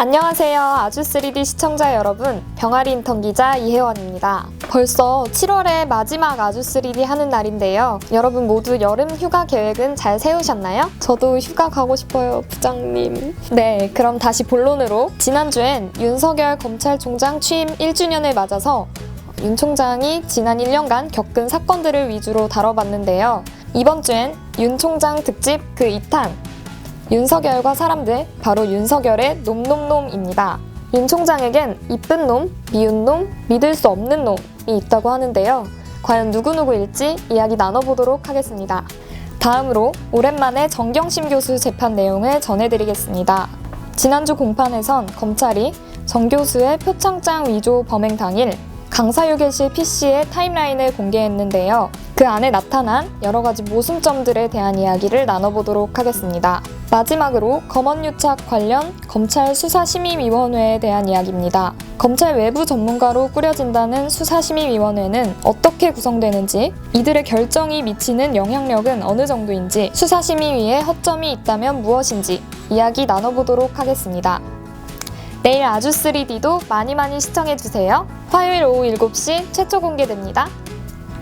안녕하세요. 아주 3D 시청자 여러분. 병아리 인턴 기자 이혜원입니다. 벌써 7월의 마지막 아주 3D 하는 날인데요. 여러분 모두 여름 휴가 계획은 잘 세우셨나요? 저도 휴가 가고 싶어요, 부장님. 네, 그럼 다시 본론으로. 지난주엔 윤석열 검찰총장 취임 1주년을 맞아서 윤 총장이 지난 1년간 겪은 사건들을 위주로 다뤄봤는데요. 이번 주엔 윤 총장 특집 그 2탄 윤석열과 사람들, 바로 윤석열의 놈놈놈입니다. 윤 총장에겐 이쁜 놈, 미운 놈, 믿을 수 없는 놈이 있다고 하는데요. 과연 누구누구일지 이야기 나눠보도록 하겠습니다. 다음으로 오랜만에 정경심 교수 재판 내용을 전해드리겠습니다. 지난주 공판에선 검찰이 정 교수의 표창장 위조 범행 당일 강사유계실 PC의 타임라인을 공개했는데요. 그 안에 나타난 여러 가지 모순점들에 대한 이야기를 나눠보도록 하겠습니다. 마지막으로 검언유착 관련 검찰 수사심의위원회에 대한 이야기입니다. 검찰 외부 전문가로 꾸려진다는 수사심의위원회는 어떻게 구성되는지, 이들의 결정이 미치는 영향력은 어느 정도인지, 수사심의위에 허점이 있다면 무엇인지 이야기 나눠보도록 하겠습니다. 내일 아주 3D도 많이 많이 시청해주세요. 화요일 오후 7시 최초 공개됩니다.